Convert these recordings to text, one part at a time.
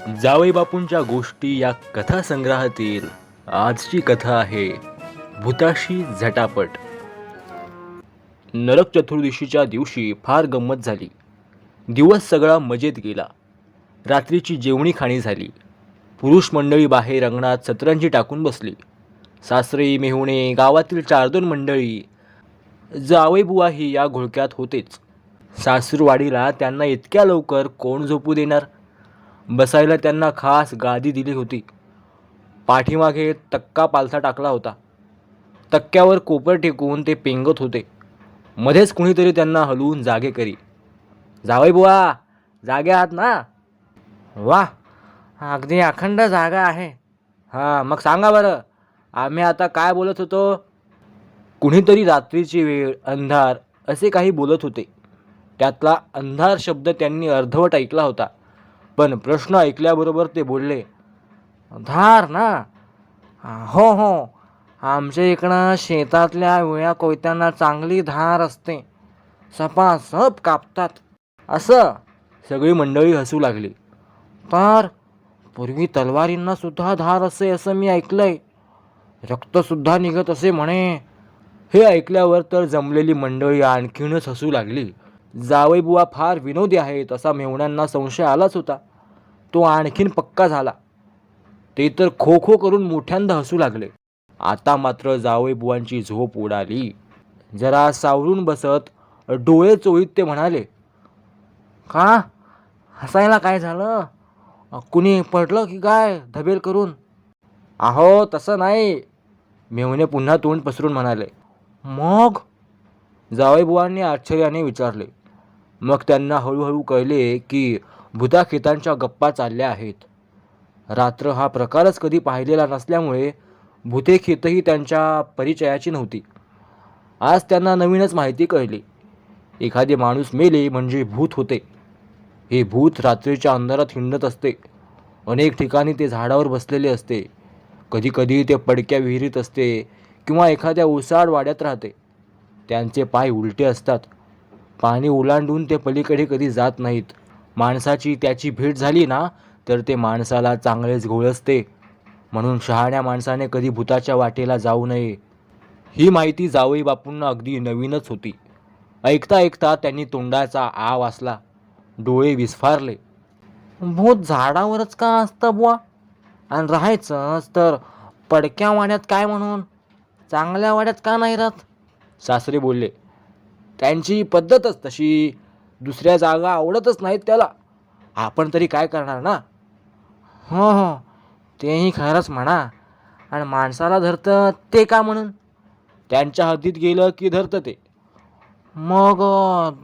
जावई बापूंच्या गोष्टी या कथा संग्रहातील आजची कथा आहे भूताशी झटापट. नरक चतुर्दशीच्या दिवशी फार गंमत झाली. दिवस सगळा मजेत गेला. रात्रीची जेवणी खाणी झाली. पुरुष मंडळी बाहेर अंगणात सतरंजी टाकून बसली. सासरे मेहुणे गावातील चार दोन मंडळी जावईबुवाही या घोळक्यात होतेच. सासूरवाडीला त्यांना इतक्या लवकर कोण झोपू देणार? बसायला त्यांना खास गादी दिली होती. पाठीमागे तक्का पालथा टाकला होता. तक्क्यावर कोपर टेकून ते पेंगत होते. मध्येच कुणीतरी त्यांना हलवून जागे करी. जावई बुवा जागे आहात ना? वा अगदी अखंड जागा आहे. हां मग सांगा बरं आम्ही आता काय बोलत होतो? कुणीतरी रात्रीची वेळ अंधार असे काही बोलत होते. त्यातला अंधार शब्द त्यांनी अर्धवट ऐकला होता. पण प्रश्न ऐकल्याबरोबर ते बोलले धार ना. हो हो आमच्या इकडं शेतातल्या विळ्या कोयत्यांना चांगली धार असते. सपासप कापतात. असं सगळी मंडळी हसू लागली. तर पूर्वी तलवारींना सुद्धा धार असे असं मी ऐकलंय. रक्तसुद्धा निघत असे म्हणे. हे ऐकल्यावर तर जमलेली मंडळी आणखीनच हसू लागली. जावईबुवा फार विनोदी आहेत असा मेवण्यांना संशय आलाच होता. तो आणखीन पक्का झाला. ते तर खो खो करून मोठ्यांदा हसू लागले. आता मात्र जावईबुवांची झोप उडाली. जरा सावरून बसत डोळे चोळीत ते म्हणाले का? हसायला काय झालं? कुणी पडलं की काय धबेल करून? अहो तसं नाही. मेवणे पुन्हा तोंड पसरून म्हणाले मग? जावईबुवांनी आश्चर्याने विचारले. मग त्यांना हळूहळू कळले की भूताखेतांच्या गप्पा चालल्या आहेत. रात्र हा प्रकारच कधी पाहिलेला नसल्यामुळे भूतेखेतही त्यांच्या परिचयाची नव्हती. आज त्यांना नवीनच माहिती कळली. एखादे माणूस मेले म्हणजे भूत होते. हे भूत रात्रीच्या अंधारात हिंडत असते. अनेक ठिकाणी ते झाडावर बसलेले असते. कधीकधी ते पडक्या विहिरीत असते किंवा एखाद्या ओसाड वाड्यात राहते. त्यांचे पाय उलटे असतात. पाणी ओलांडून ते पलीकडे कधी जात नाहीत. माणसाची त्याची भेट झाली ना तर ते माणसाला चांगलेच घोळसते म्हणून शहाण्या माणसाने कधी भूताच्या वाटेला जाऊ नये. ही माहिती जावई बापूंना अगदी नवीनच होती. ऐकता ऐकता त्यांनी तोंडाचा आ वासला डोळे विस्फारले. भूत झाडावरच का असतं बुवा? आणि राहायचंच तर पडक्या वाड्यात काय म्हणून? चांगल्या वाड्यात का नाही राहत? सासरे बोलले. त्यांची पद्धतच तशी. दुसऱ्या जागा आवडतच नाहीत त्याला. आपण तरी काय करणार ना? हो हो. तेही खरंच म्हणा. आणि माणसाला धरतं ते का म्हणून? त्यांच्या हद्दीत गेलं की धरतं ते. मग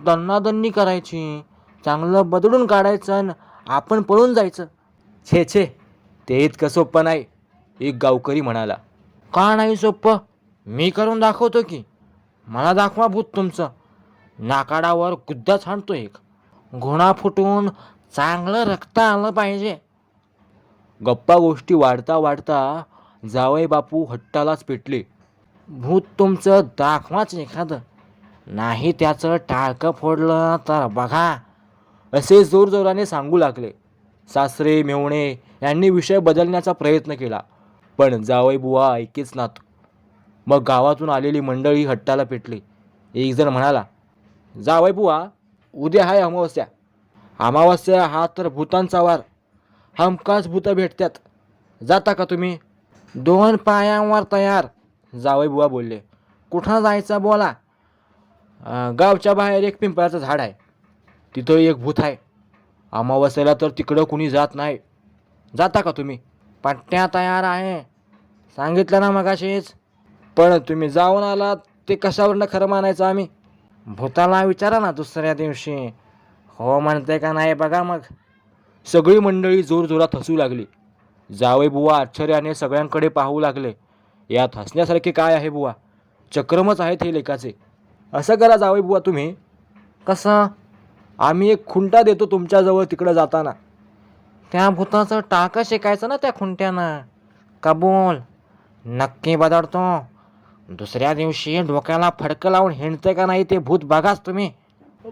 दन्नादन्नी करायची चांगलं बदलून काढायचं आणि आपण पळून जायचं. छे छे. ते इतकं सोपं नाही. एक गावकरी म्हणाला का नाही सोपं? मी करून दाखवतो की. मला दाखवा भूत तुमचं. नाकाडावर गुद्दा छाणतो एक. घोणा फुटून चांगलं रक्त आलं पाहिजे. गप्पा गोष्टी वाढता वाढता जावई बापू हट्टालाच पेटले. भूत तुमचं दाखवाच एखादं. नाही त्याचं टाळकं फोडलं तर बघा. असे जोरजोराने सांगू लागले. सासरे मेवणे यांनी विषय बदलण्याचा प्रयत्न केला. पण जावई बुवा ऐकेच नात. मग गावातून आलेली मंडळी हट्टाला पेटली. एकजण म्हणाला जावय बुवा उद्या हाय अमावस्या. अमावस्या हा तर भूतांचा वार. हमखास भूतं भेटतात जाता का तुम्ही? दोन पायांवर तयार जावय बुवा बोलले. कुठं जायचं बोला? गावच्या बाहेर एक पिंपळाचं झाड आहे. तिथं एक भूत आहे. अमावस्याला तर तिकडं कुणी जात नाही. जाता का तुम्ही? पट्ट्या तयार आहे. सांगितलं ना मगाशीच. पण तुम्ही जाऊन आलात ते कशावरनं खरं मानायचं आम्ही? भूताला विचारा ना दुसऱ्या दिवशी. हो म्हणते का नाही बघा मग. सगळी मंडळी जोरजोरात हसू लागली. जावई बुवा आश्चर्याने सगळ्यांकडे पाहू लागले. यात हसण्यासारखे काय आहे बुवा? चक्रमच आहेत हे लेखाचे असं करा जावई बुवा तुम्ही. कसं? आम्ही एक खुंटा देतो तुमच्याजवळ तिकडं जाताना. त्या भूताचं टाकं शेकायचं ना त्या खुंट्यानं. कबूल. नक्की बदलतो. दुसऱ्या दिवशी डोक्याला फडकं लावून हिंडते का नाही ते भूत बघाच तुम्ही.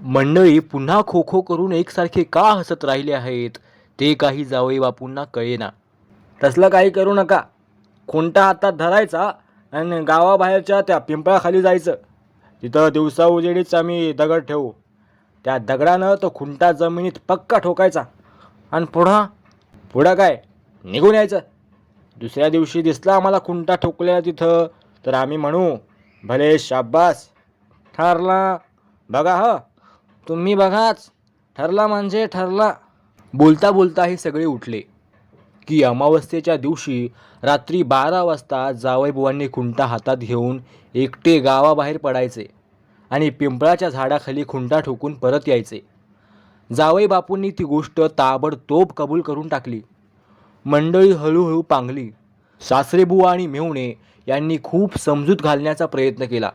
मंडळी पुन्हा खो खो करून एकसारखे का हसत राहिले आहेत? ते काही जावई बापूंना कळेना. तसलं काही करू नका. खुंटा हातात धरायचा आणि गावाबाहेरच्या त्या पिंपळाखाली जायचं. तिथं दिवसा उजेडीच आम्ही दगड ठेवू. त्या दगडानं तो खुंटा जमिनीत पक्का ठोकायचा. आणि पुढं? पुढं काय? निघून यायचं. दुसऱ्या दिवशी दिसला आम्हाला खुंटा ठोकलेला तिथं. तर आम्ही म्हणू भले शाब्बास ठरला बघा ह. तुम्ही बघाच ठरला म्हणजे ठरला. बोलता बोलता हे सगळे उठले की अमावस्येच्या दिवशी रात्री बारा वाजता जावईबुवांनी खुंटा हातात घेऊन एकटे गावाबाहेर पडायचे आणि पिंपळाच्या झाडाखाली खुंटा ठोकून परत यायचे. जावई बापूंनी ती गोष्ट ताबडतोब कबूल करून टाकली. मंडळी हळूहळू पांगली. सासरेबुवा आणि मेहुणे यांनी खूप समजूत घालण्याचा प्रयत्न केला.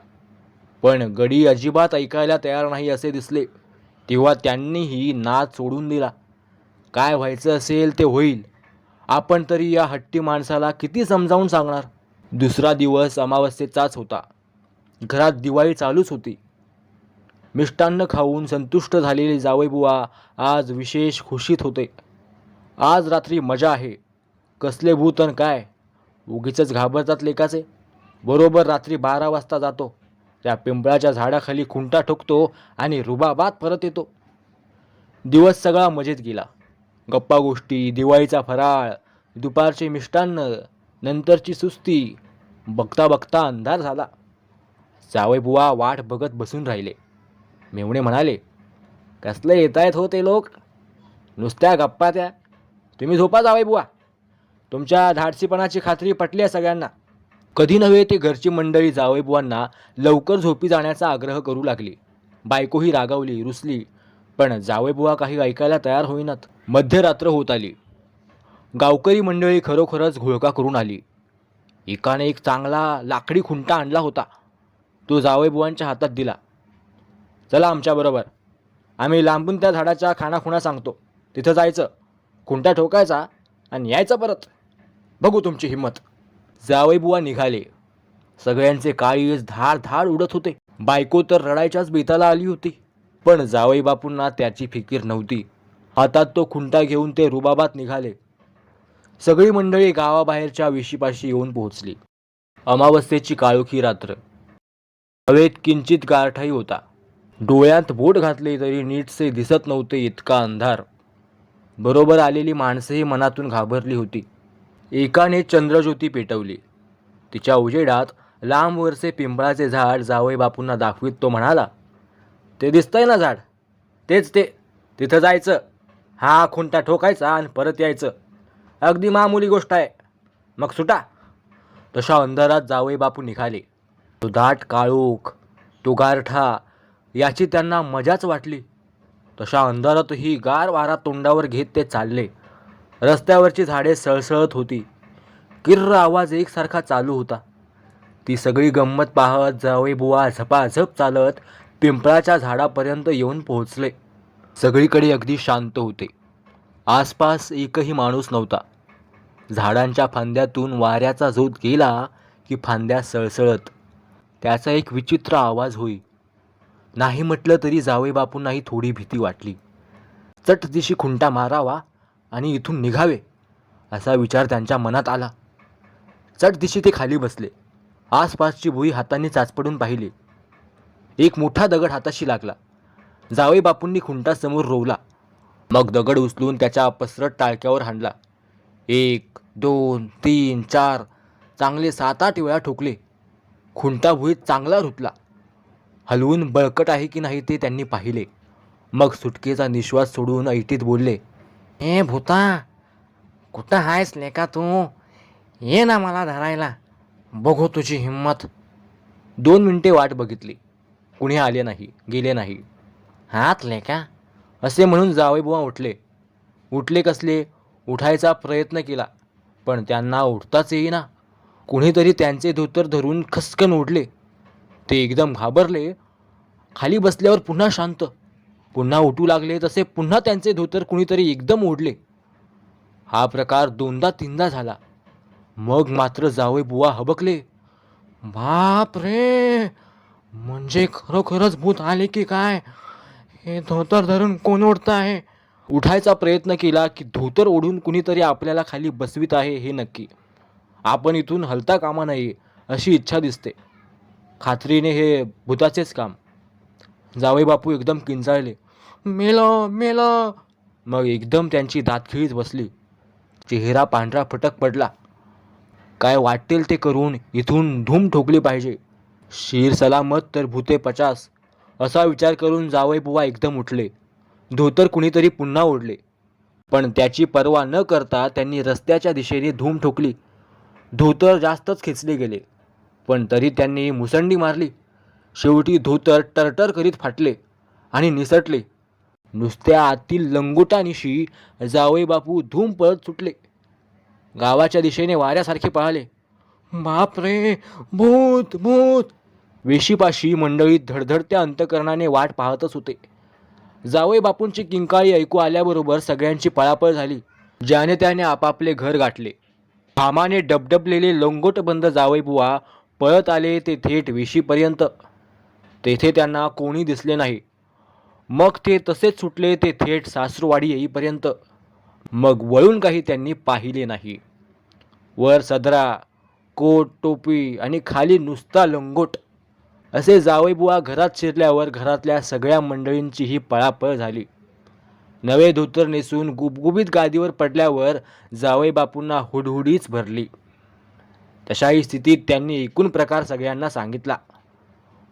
पण गडी अजिबात ऐकायला तयार नाही असे दिसले. तेव्हा त्यांनीही नाद सोडून दिला. काय व्हायचं असेल ते होईल. आपण तरी या हट्टी माणसाला किती समजावून सांगणार? दुसरा दिवस अमावस्येचाच होता. घरात दिवाळी चालूच होती. मिष्टान्न खाऊन संतुष्ट झालेले जावईबुवा आज विशेष खुशीत होते. आज रात्री मजा आहे. कसले भूतन काय? उगीच घाबरतात लेकाचे. बरोबर रात्री बारा वाजता जातो. त्या पिंपळाच्या झाडाखाली खुंटा ठोकतो आणि रुबाबात परत येतो. दिवस सगळा मजेत गेला. गप्पा गोष्टी दिवाळीचा फराळ दुपारचे मिष्टान्न नंतरची सुस्ती बघता बघता अंधार झाला. जावईबुवा वाट बघत बसून राहिले. मेवणे म्हणाले कसले येत आहेत हो ते लोक? नुसत्या गप्पा त्या. तुम्ही झोपा जावईबुवा तुमच्या धाडसीपणाची खात्री पटली आहे सगळ्यांना? कधी नव्हे ते घरची मंडळी जावईबुवांना लवकर झोपी जाण्याचा आग्रह करू लागली. बायकोही रागावली रुसली. पण जावईबुवा काही ऐकायला तयार होईनात. मध्यरात्र होत आली. गावकरी मंडळी खरोखरच घोळका करून आली. एकाने एक चांगला लाकडी खुंटा आणला होता. तो जावईबुवांच्या हातात दिला. चला आमच्याबरोबर आम्ही लांबून त्या झाडाच्या खाणाखुणा सांगतो. तिथं जायचं. खुंटा ठोकायचा आणि यायचं परत. बघू तुमची हिंमत जावईबुवा निघाले. सगळ्यांचे काळीज धाड धाड उडत होते. बायको तर रडायच्याच बेताला आली होती. पण जावई बापूंना त्याची फिकीर नव्हती. हातात तो खुंटा घेऊन ते रुबाबात निघाले. सगळी मंडळी गावाबाहेरच्या विशीपाशी येऊन पोहोचली. अमावस्येची काळोखी रात्र. हवेत किंचित गारठाही होता. डोळ्यात बोट घातले तरी नीटसे दिसत नव्हते इतका अंधार. बरोबर आलेली माणसंही मनातून घाबरली होती. एकाने चंद्रज्योती पेटवली. तिच्या उजेडात लांबवरचे पिंपळाचे झाड जावई बापूंना दाखवीत तो म्हणाला ते दिसतंय ना झाड? तेच ते. तिथं जायचं. हा खुंटा ठोकायचा आणि परत यायचं. अगदी मामूली गोष्ट आहे. मग सुटा. तशा अंधारात जावई बापू निघाले. तो दाट काळोख तो गारठा याची त्यांना मजाच वाटली. तशा अंधारातही गार वारा तोंडावर घेत ते चालले. रस्त्यावरची झाडे सळसळत होती. किर्र आवाज एकसारखा चालू होता. ती सगळी गंमत पाहत जावई बुवा झपाझप चालत पिंपळाच्या झाडापर्यंत येऊन पोहोचले. सगळीकडे अगदी शांत होते. आसपास एकही माणूस नव्हता. झाडांच्या फांद्यातून वाऱ्याचा झोत गेला की फांद्या सळसळत. त्याचा एक विचित्र आवाज होई. नाही म्हटलं तरी जावे बापूंनाही थोडी भीती वाटली. चट दिशी खुंटा मारावा आणि इथून निघावे असा विचार त्यांच्या मनात आला. चट दिशी ते खाली बसले. आसपासची भुई हाताने चाचपडून पाहिली. एक मोठा दगड हाताशी लागला. जावई बापूंनी खुंटासमोर रोवला. मग दगड उचलून त्याच्या पसरट टाळक्यावर हाणला. एक दोन तीन चार चांगले सात आठ वेळा ठोकले. खुंटा भुईत चांगला रुतला. हलवून बळकट आहे की नाही ते त्यांनी पाहिले. मग सुटकेचा निश्वास सोडून ऐटीत बोलले ए भूता कुठं आहेस लेका तू? ये ना मला धरायला. बघू तुझी हिंमत. दोन मिनिटे वाट बघितली. कुणी आले नाही गेले नाही. हात लेका. असे म्हणून जावईबुवा उठले. उठले कसले? उठायचा प्रयत्न केला. पण त्यांना उठताच येईना. कुणीतरी त्यांचे धोतर धरून खसकन उडले ते एकदम घाबरले. खाली बसल्यावर पुन्हा शांत. पुन्हा उठू लागले तसे पुन्हा त्यांचे धोतर कुणीतरी एकदम ओढले. हा प्रकार दोनदा तीनदा झाला. मग मात्र जावे बुवा हबकले. बाप रे म्हणजे खरोखरच भूत आले की काय? हे धोतर धरून कोण ओढत आहे? उठायचा प्रयत्न केला की धोतर ओढून कुणीतरी आपल्याला खाली बसवीत आहे हे नक्की. आपण इथून हलता कामा नये अशी इच्छा दिसते. खात्रीने हे भूताचेच काम. जावई बापू एकदम किंचाळले मेलं मेलं. मग एकदम त्यांची दातखिळीच बसली. चेहरा पांढरा फटक पडला. काय वाटेल ते करून इथून धूम ठोकली पाहिजे. शीर सलामत तर भूते पचास. असा विचार करून जावई बुवा एकदम उठले. धोतर कुणीतरी पुन्हा ओढले. पण त्याची पर्वा न करता त्यांनी रस्त्याच्या दिशेने धूम ठोकली. धोतर जास्तच खेचले गेले. पण तरी त्यांनी मुसंडी मारली. शेवटी धोतर टरटर करीत फाटले आणि निसटले. नुसत्या आतील लंगोटानिशी जावई बापू धूम पळत सुटले. गावाच्या दिशेने वाऱ्यासारखे पळाले बापरे भूत भूत. वेशीपाशी मंडळीत धडधडत्या अंतकरणाने वाट पाहतच होते. जावई बापूंची किंकाळी ऐकू आल्याबरोबर सगळ्यांची पळापळ झाली. ज्याने त्याने आपापले घर गाठले. घामाने डबडबलेले लंगोटबंद जावई बुवा पळत आले ते थेट वेशीपर्यंत. तेथे त्यांना कोणी दिसले नाही. मग ते तसेच सुटले ते थेट सासरवाडी येईपर्यंत. मग वळून काही त्यांनी पाहिले नाही. वर सदरा कोट टोपी आणि खाली नुसता लंगोट. असे जावईबुवा घरात शिरल्यावर घरातल्या सगळ्या मंडळींची ही पळापळ झाली. नवे धोतर नेसून गुबगुबीत गादीवर पडल्यावर जावईबापूंना हुडहुडीच भरली. तशाही स्थितीत त्यांनी एकूण प्रकार सगळ्यांना सांगितला.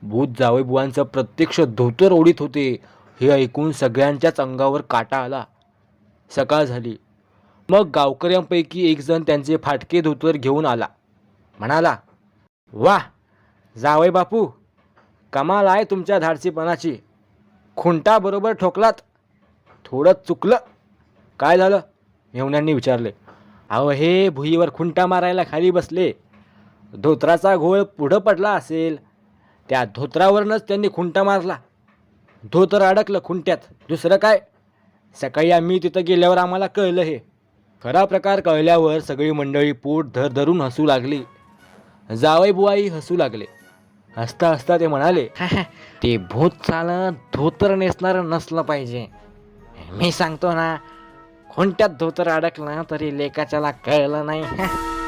भूत जावईबुवांचं प्रत्यक्ष धोतर ओढीत होते हे ऐकून सगळ्यांच्याच अंगावर काटा आला. सकाळ झाली. मग गावकऱ्यांपैकी एकजण त्यांचे फाटके धोतर घेऊन आला. म्हणाला वा जावय बापू कमाल आहे तुमच्या धाडसीपणाची. खुंटाबरोबर ठोकलात. थोडं चुकलं. काय झालं? मेवण्यांनी विचारले. अहो हे भुईवर खुंटा मारायला खाली बसले. धोत्राचा घोळ पुढं पडला असेल. त्या धोत्रावरूनच त्यांनी खुंटा मारला. धोतर अडकलं खुंट्यात. दुसरं काय? सकाळी आम्ही तिथं गेल्यावर आम्हाला कळलं हे. खरा प्रकार कळल्यावर सगळी मंडळी पोट धर धरून हसू लागली. जावई बुवाई हसू लागले. हसता हसता ते म्हणाले ते भूत चालत धोतर नेसणारं नसलं पाहिजे. मी सांगतो ना कोणत्यात धोतर अडकलं तरी लेकाच्याला कळलं नाही.